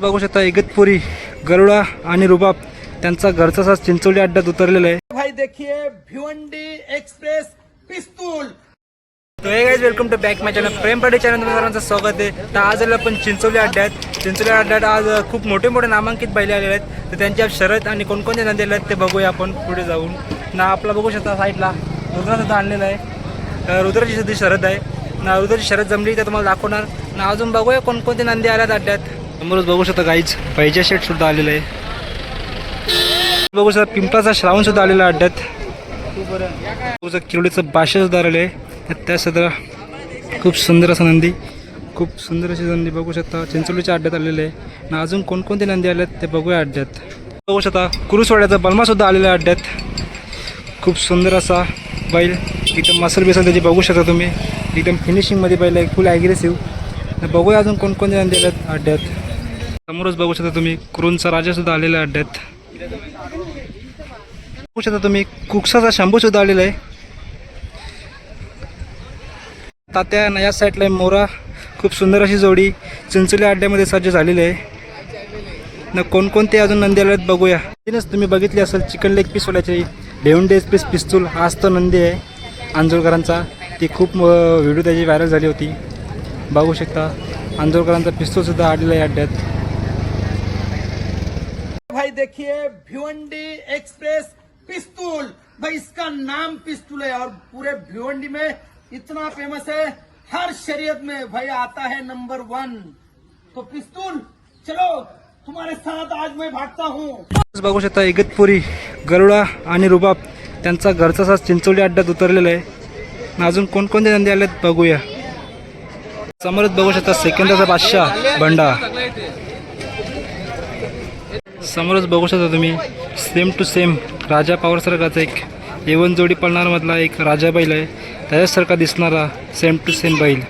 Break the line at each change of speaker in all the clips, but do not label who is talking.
बघू शकता इगतपुरी गरुडा आणि रुबाब त्यांचा घरचा सास चिंचोली अड्ड्यात उतरलेला आहे.
भाई देखिए भिवंडी एक्सप्रेस पिस्तूल.
हे welcome to back my channel Prem Pati channel सर्वांचं स्वागत आहे. तर आज आलो आपण चिंचोली अड्ड्यात. चिंचोली अड्ड्यात आज खूप मोठे मोठे नामांकित बैले आलेले आहेत. तर त्यांच्या शरद आणि कोणकोणते नंदी आहेत ते बघूया आपण पुढे जाऊन. ना आपला बघू शकता साईडला रुद्रा सुद्धा आणलेला आहे. रुद्राची सुद्धा शरद आहे. ना रुद्राची शरद जमली तर तुम्हाला दाखवणार. ना अजून बघूया कोणकोणते नंदी आल्यात अड्ड्यात. समोरच बघू शकता गाईज पैजा शेट सुद्धा आलेला आहे. बघू शकता पिंपळाचा श्रावण सुद्धा आलेला अड्ड्यात. बघू शकता किरोडीचं बाशा सुद्धा आलेलं आहे. तर त्या सुद्धा खूप सुंदर असा नंदी खूप सुंदर अशी नंदी बघू शकता. चिंचोलीच्या अड्ड्यात आलेले आहे. आणि अजून कोणकोणते नंदी आले आहेत ते बघूया अड्ड्यात. बघू शकता कुरुसवाड्याचा बलमासुद्धा आलेला आहे अड्ड्यात. खूप सुंदर असा बैल एकदम मसल बेसल त्याची बघू शकता तुम्ही. एकदम फिनिशिंगमध्ये बैल आहे फुल ॲग्रेसिव्ह बघूया अजून कोणकोणते नंदी आल्यात आहेत अड्ड्यात. समोरच बघू शकता तुम्ही कुरूंचा राजासुद्धा आलेला आहे अड्ड्यात. बघू शकता तुम्ही कुकसाचा शंभूसुद्धा आलेला आहे. तात्या नया साईडला आहे मोरा. खूप सुंदर अशी जोडी चिंचोली अड्ड्यामध्ये सज्ज झालेली आहे. न कोणकोणते अजून नंदी आले आहेत बघूया. तीनच तुम्ही बघितली असेल चिकन लेग पीसवाल्याची डेज पीस पिस्तूल हाच तो नंदी आहे. आंजोळकरांचा ती खूप व्हिडिओ त्याची व्हायरल झाली होती. बघू शकता आंजोळकरांचा पिस्तूलसुद्धा आलेला आहे अड्ड्यात.
देखिए भिवंडी एक्सप्रेस पिस्तूल। भाई इसका नाम पिस्तूल है और पूरे भिवंडी में इतना फेमस है। हर शरीयत में भाई आता है नंबर वन। तो पिस्तूल चलो तुम्हारे साथ आज मैं भागता हूँ।
बघू शकता इगतपुरी गरुडा आणि रुबाब त्यांचा घरचा सास चिंचोली अड्ड्यात उतरलेला आहे. अजून कोणकोणते धंदे आले आहेत बघूया. समोरच बघू शकता सेकंदाचा बादशाह बंडा समोरच बघू शकता तुम्ही सेम टू सेम राजा पवारसारखाचा एक एवन जोडी पळणारमधला एक राजा बैल आहे. त्याच्यासारखा दिसणारा सेम टू सेम बैल.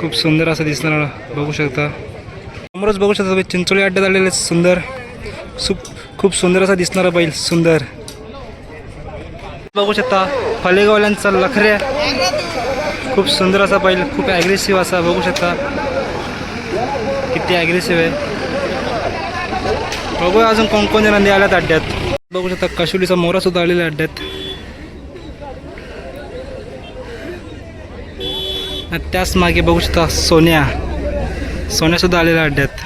खूप सुंदर असा दिसणारा बघू शकता. समोरच बघू शकता तुम्ही चिंचोळी अड्ड्यात आलेले सुंदर. सुप खूप सुंदर असा दिसणारा बैल सुंदर. बघू शकता फलेगावल्यांचा लखऱ्या. खूप सुंदर असा बैल खूप ॲग्रेसिव्ह असा बघू शकता. किती ॲग्रेसिव्ह आहे. बघूया अजून कोणकोणते नंदी आल्यात अड्ड्यात. बघू शकता कशुलीचा मोरा सुद्धा आलेला आहे अड्ड्यात. त्याच मागे बघू शकता सोन्या. सोन्या सुद्धा आलेला आहे अड्ड्यात.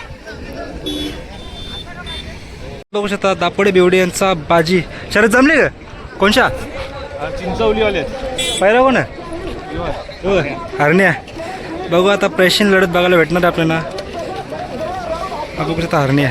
बघू शकता दापोडे बेवडे यांचा बाजी. शरद जमली का? कोणच्या
चिंचवलीवाले
पहिला कोण आहे हरण्या. बघू आता प्रेशन लढत बघायला भेटणार आपल्याला. बघू शकता हरण्या.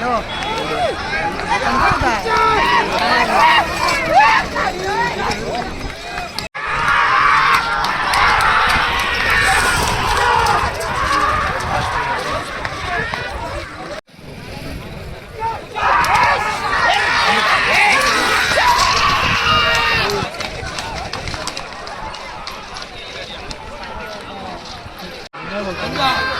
Alo. Cầm thước về. Hãy subscribe cho kênh Ghiền Mì Gõ Để không bỏ lỡ những video hấp dẫn